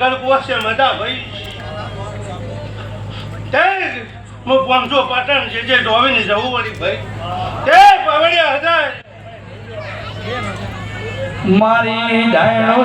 ઘર પોસે મજા ભાઈ. તે હું પહોંચો પાટણ જે જે ડોવીને જવું વળી ભાઈ. તે પાવડિયા હતા મારી ડાયણો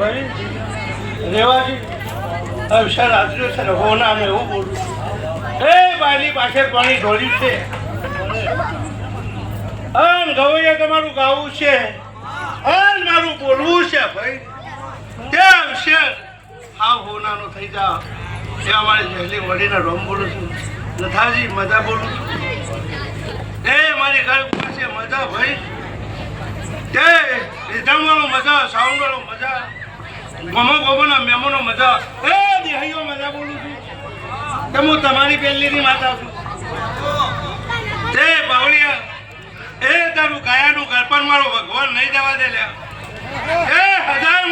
ભાઈ રેવાજી અવસર આજનો ને હોના ને એવું બોલું. એ બાયની પાછળ પાણી ઢોળ્યું છે. અન ગવૈયા તમારું ગાવું છે. અન મારું બોલવું છે ભાઈ. કેમ છે હા હોનાનો થઈ જા એ અમારી જહેલી વડીને રોમ બોલું છું. લથાજી મજા બોલું છું. એ મારી ઘર પાસે મજા ભાઈ. તે રીધમવાળો મજા, સાઉન્ડવાળો મજા, ગમો ગમોના મેમોનો મજા. એ દિહાઈઓ મજા બોલું છું. કે હું તમારી પહેલીની માતા છું? તે બાવળિયા, એ તારું ગાયાનું ગળપણ મારો ભગવાન નહીં જવા દે લ્યા. એ હજાર